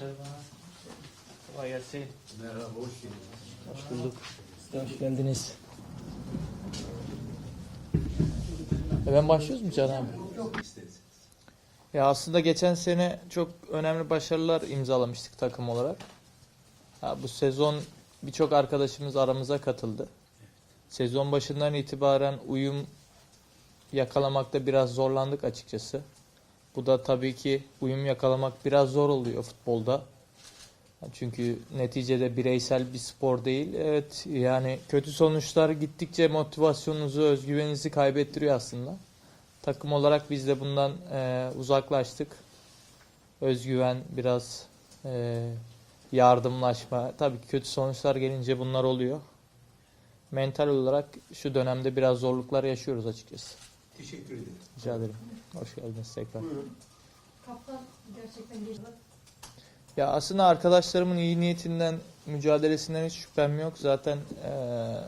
Merhaba. Kolay gelsin. Merhaba, hoş geldiniz. Hoş bulduk. Hoş geldiniz. Hemen başlıyoruz mu Can abi? Ya aslında geçen sene çok önemli başarılar imzalamıştık takım olarak. Ha, bu sezon birçok arkadaşımız aramıza katıldı. Sezon başından itibaren uyum yakalamakta biraz zorlandık açıkçası. Bu da tabii ki uyum yakalamak biraz zor oluyor futbolda. Çünkü neticede bireysel bir spor değil. Evet yani kötü sonuçlar gittikçe motivasyonunuzu, özgüveninizi kaybettiriyor aslında. Takım olarak biz de bundan e, uzaklaştık. Özgüven, biraz e, yardımlaşma. Tabii ki kötü sonuçlar gelince bunlar oluyor. Mental olarak şu dönemde biraz zorluklar yaşıyoruz açıkçası. Teşekkür ederim. Rica ederim. Hoş geldiniz tekrar. Buyurun. Kaptan gerçekten geçti. Ya aslında arkadaşlarımın iyi niyetinden, mücadelesinden hiç şüphem yok. Zaten eee,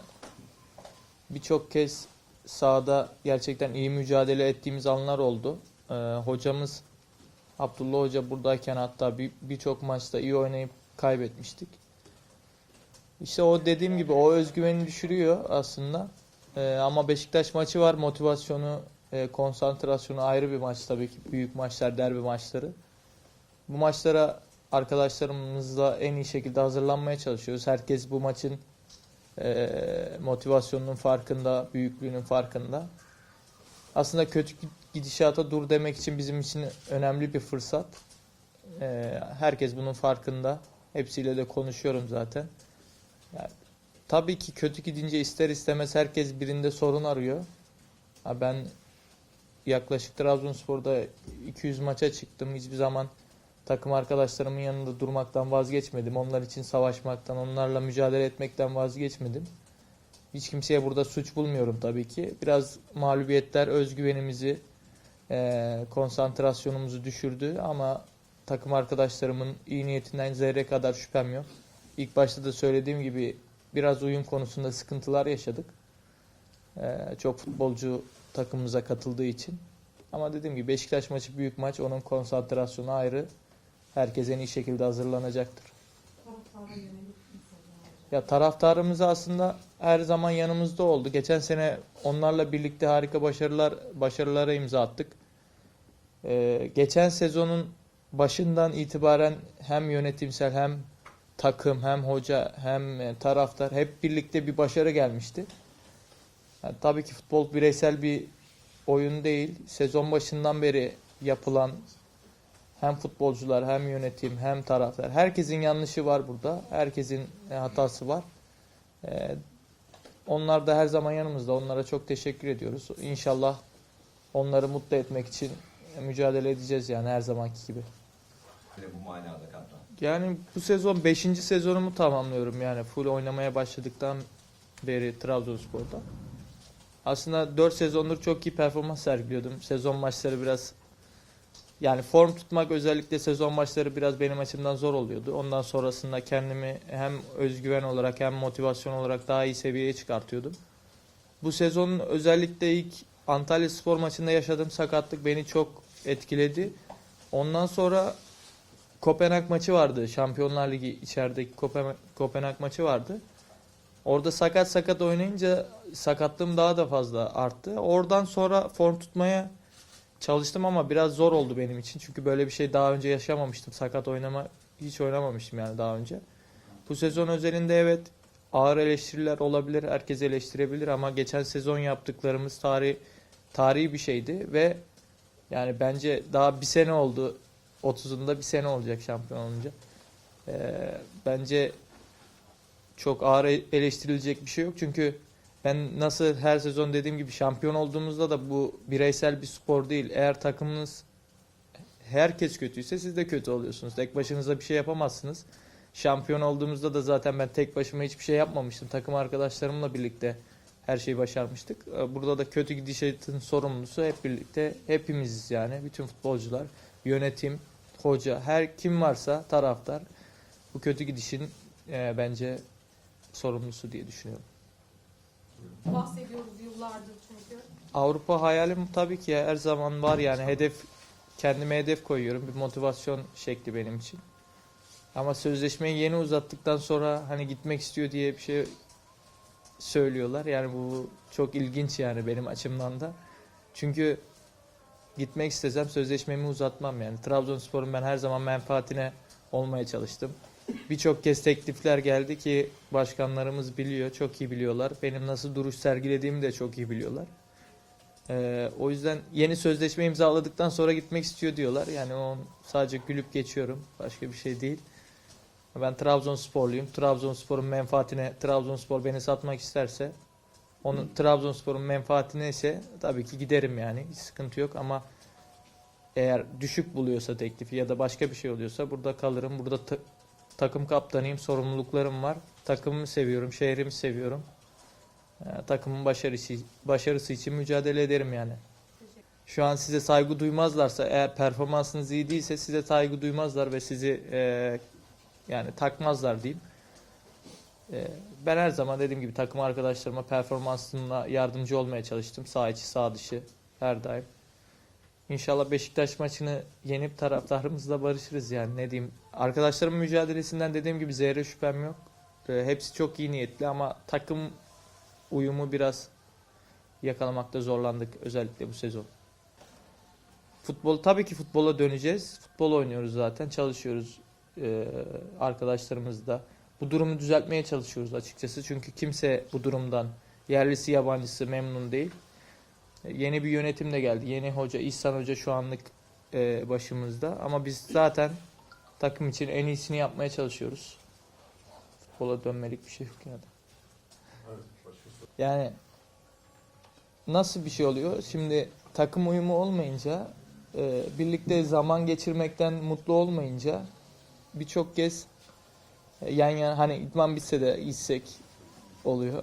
birçok kez sahada gerçekten iyi mücadele ettiğimiz anlar oldu. Eee, hocamız Abdullah Hoca buradayken hatta bir- birçok maçta iyi oynayıp kaybetmiştik. İşte o dediğim gibi o özgüveni düşürüyor aslında. Eee, ama Beşiktaş maçı var. Motivasyonu, eee, konsantrasyonu ayrı bir maç tabii ki. Büyük maçlar, derbi maçları. Bu maçlara arkadaşlarımızla en iyi şekilde hazırlanmaya çalışıyoruz. Herkes bu maçın eee, motivasyonunun farkında, büyüklüğünün farkında. Aslında kötü gidişata dur demek için bizim için önemli bir fırsat. Eee, herkes bunun farkında. Hepsiyle de konuşuyorum zaten. Yani, tabii ki kötü gidince ister istemez herkes birinde sorun arıyor. Ha ben yaklaşık Trabzonspor'da 200 maça çıktım. Hiçbir zaman takım arkadaşlarımın yanında durmaktan vazgeçmedim. Onlar için savaşmaktan, onlarla mücadele etmekten vazgeçmedim. Hiç kimseye burada suç bulmuyorum tabii ki. Biraz mağlubiyetler özgüvenimizi, eee, konsantrasyonumuzu düşürdü ama takım arkadaşlarımın iyi niyetinden zerre kadar şüphem yok. İlk başta da söylediğim gibi biraz uyum konusunda sıkıntılar yaşadık. Eee, çok futbolcu takımımıza katıldığı için. Ama dediğim gibi Beşiktaş maçı büyük maç. Onun konsantrasyonu ayrı. Herkes en iyi şekilde hazırlanacaktır. Ya taraftarımız aslında her zaman yanımızda oldu. Geçen sene onlarla birlikte harika başarılar başarılara imza attık. Ee, geçen sezonun başından itibaren hem yönetimsel hem takım hem hoca hem e, taraftar hep birlikte bir başarı gelmişti. Yani tabii ki futbol bireysel bir oyun değil. Sezon başından beri yapılan hem futbolcular hem yönetim hem taraftar herkesin yanlışı var burada. Herkesin e, hatası var. Ee, onlar da her zaman yanımızda. Onlara çok teşekkür ediyoruz. İnşallah onları mutlu etmek için e, mücadele edeceğiz yani her zamanki gibi. Bu manada kaptan. Yani bu sezon 5. sezonumu tamamlıyorum yani full oynamaya başladıktan beri Trabzonspor'da. Aslında 4 sezondur çok iyi performans sergiliyordum. Sezon maçları biraz yani form tutmak özellikle sezon maçları biraz benim açımdan zor oluyordu. Ondan sonrasında kendimi hem özgüven olarak hem motivasyon olarak daha iyi seviyeye çıkartıyordum. Bu sezon özellikle ilk Antalya Spor maçında yaşadığım sakatlık beni çok etkiledi. Ondan sonra Kopenhag maçı vardı. Şampiyonlar Ligi içerideki Kopenhag, maçı vardı. Orada sakat sakat oynayınca sakatlığım daha da fazla arttı. Oradan sonra form tutmaya çalıştım ama biraz zor oldu benim için. Çünkü böyle bir şey daha önce yaşamamıştım. Sakat oynama hiç oynamamıştım yani daha önce. Bu sezon özelinde evet ağır eleştiriler olabilir. Herkes eleştirebilir ama geçen sezon yaptıklarımız tarih tarihi bir şeydi ve yani bence daha bir sene oldu. 30'unda bir sene olacak şampiyon olunca. Ee, bence çok ağır eleştirilecek bir şey yok. Çünkü ben nasıl her sezon dediğim gibi şampiyon olduğumuzda da bu bireysel bir spor değil. Eğer takımınız herkes kötüyse siz de kötü oluyorsunuz. Tek başınıza bir şey yapamazsınız. Şampiyon olduğumuzda da zaten ben tek başıma hiçbir şey yapmamıştım. Takım arkadaşlarımla birlikte her şeyi başarmıştık. Ee, Burada da kötü gidişatın sorumlusu hep birlikte hepimiziz yani. Bütün futbolcular, yönetim, hoca, her kim varsa taraftar bu kötü gidişin e, bence sorumlusu diye düşünüyorum. Bahsediyoruz yıllardır çünkü. Avrupa hayalim tabii ki her zaman var yani hedef kendime hedef koyuyorum bir motivasyon şekli benim için. Ama sözleşmeyi yeni uzattıktan sonra hani gitmek istiyor diye bir şey söylüyorlar. Yani bu çok ilginç yani benim açımdan da. Çünkü gitmek istesem sözleşmemi uzatmam yani. Trabzonspor'un ben her zaman menfaatine olmaya çalıştım. Birçok kez teklifler geldi ki başkanlarımız biliyor, çok iyi biliyorlar. Benim nasıl duruş sergilediğimi de çok iyi biliyorlar. Ee, o yüzden yeni sözleşme imzaladıktan sonra gitmek istiyor diyorlar. Yani on sadece gülüp geçiyorum. Başka bir şey değil. Ben Trabzonsporluyum. Trabzonspor'un menfaatine Trabzonspor beni satmak isterse onun Trabzonspor'un menfaatine ise tabii ki giderim yani. Hiç sıkıntı yok ama eğer düşük buluyorsa teklifi ya da başka bir şey oluyorsa burada kalırım. Burada ta- takım kaptanıyım, sorumluluklarım var. Takımımı seviyorum, şehrimi seviyorum. Ee, takımın başarısı başarısı için mücadele ederim yani. Şu an size saygı duymazlarsa eğer performansınız iyi değilse size saygı duymazlar ve sizi e, yani takmazlar diyeyim. E, ben her zaman dediğim gibi takım arkadaşlarıma performansımla yardımcı olmaya çalıştım. Sağ içi sağ dışı her daim. İnşallah Beşiktaş maçını yenip taraftarımızla barışırız yani ne diyeyim. Arkadaşlarımın mücadelesinden dediğim gibi zerre şüphem yok. E, hepsi çok iyi niyetli ama takım uyumu biraz yakalamakta zorlandık özellikle bu sezon. Futbol tabii ki futbola döneceğiz. Futbol oynuyoruz zaten, çalışıyoruz ee, arkadaşlarımızla. Bu durumu düzeltmeye çalışıyoruz açıkçası. Çünkü kimse bu durumdan yerlisi yabancısı memnun değil. Ee, Yeni bir yönetim de geldi. Yeni hoca İhsan Hoca şu anlık e, başımızda. Ama biz zaten takım için en iyisini yapmaya çalışıyoruz. Futbola dönmelik bir şey yok yani. Yani nasıl bir şey oluyor? Şimdi takım uyumu olmayınca, e, birlikte zaman geçirmekten mutlu olmayınca birçok kez e, yan yana hani idman bitse de gitsek oluyor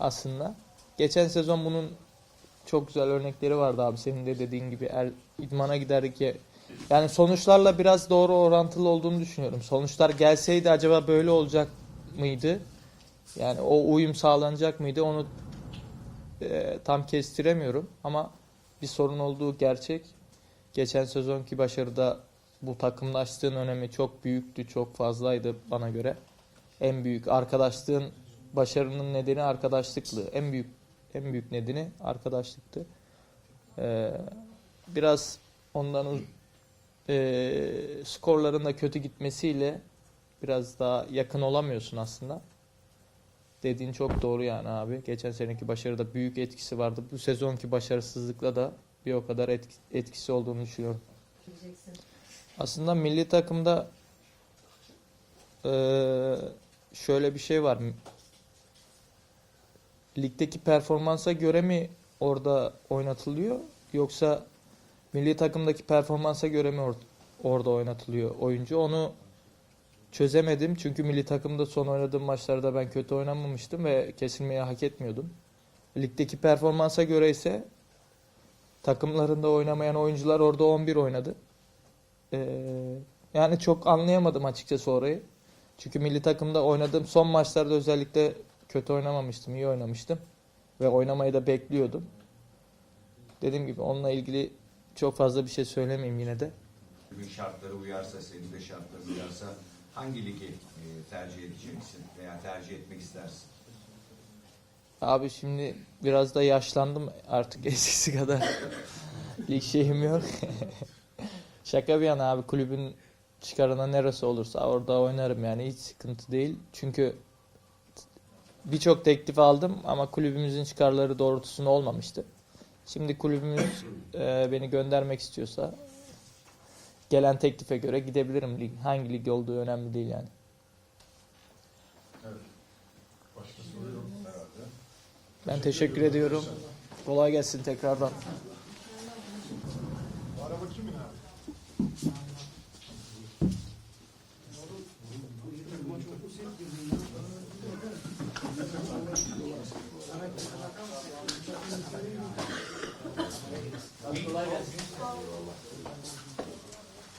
aslında. Geçen sezon bunun çok güzel örnekleri vardı abi senin de dediğin gibi er, idmana giderdik ya. Yani sonuçlarla biraz doğru orantılı olduğunu düşünüyorum. Sonuçlar gelseydi acaba böyle olacak mıydı? Yani o uyum sağlanacak mıydı onu e, tam kestiremiyorum ama bir sorun olduğu gerçek. Geçen sezonki başarıda bu takımlaştığın önemi çok büyüktü, çok fazlaydı bana göre. En büyük arkadaşlığın başarının nedeni arkadaşlıklı. En büyük en büyük nedeni arkadaşlıktı. Ee, biraz ondan e, skorların da kötü gitmesiyle biraz daha yakın olamıyorsun aslında. Dediğin çok doğru yani abi. Geçen seneki başarıda büyük etkisi vardı. Bu sezonki başarısızlıkla da bir o kadar etki- etkisi olduğunu düşünüyorum. Diyeceksin. Aslında milli takımda şöyle bir şey var. Ligdeki performansa göre mi orada oynatılıyor yoksa milli takımdaki performansa göre mi or- orada oynatılıyor oyuncu? Onu çözemedim çünkü milli takımda son oynadığım maçlarda ben kötü oynamamıştım ve kesilmeyi hak etmiyordum. Ligdeki performansa göre ise takımlarında oynamayan oyuncular orada 11 oynadı. Ee, yani çok anlayamadım açıkçası orayı. Çünkü milli takımda oynadığım son maçlarda özellikle kötü oynamamıştım, iyi oynamıştım. Ve oynamayı da bekliyordum. Dediğim gibi onunla ilgili çok fazla bir şey söylemeyeyim yine de. Bugün şartları uyarsa, senin de şartları uyarsa hangi ligi e, tercih edeceksin veya tercih etmek istersin? Abi şimdi biraz da yaşlandım artık eskisi kadar lig şeyim yok. Şaka bir yana abi kulübün çıkarına neresi olursa orada oynarım yani hiç sıkıntı değil. Çünkü birçok teklif aldım ama kulübümüzün çıkarları doğrultusunda olmamıştı. Şimdi kulübümüz e, beni göndermek istiyorsa gelen teklife göre gidebilirim. Lig, hangi lig olduğu önemli değil yani. Başka soru yok herhalde. Ben teşekkür ediyorum. Kolay gelsin tekrardan. Araba kimin abi? Thank you.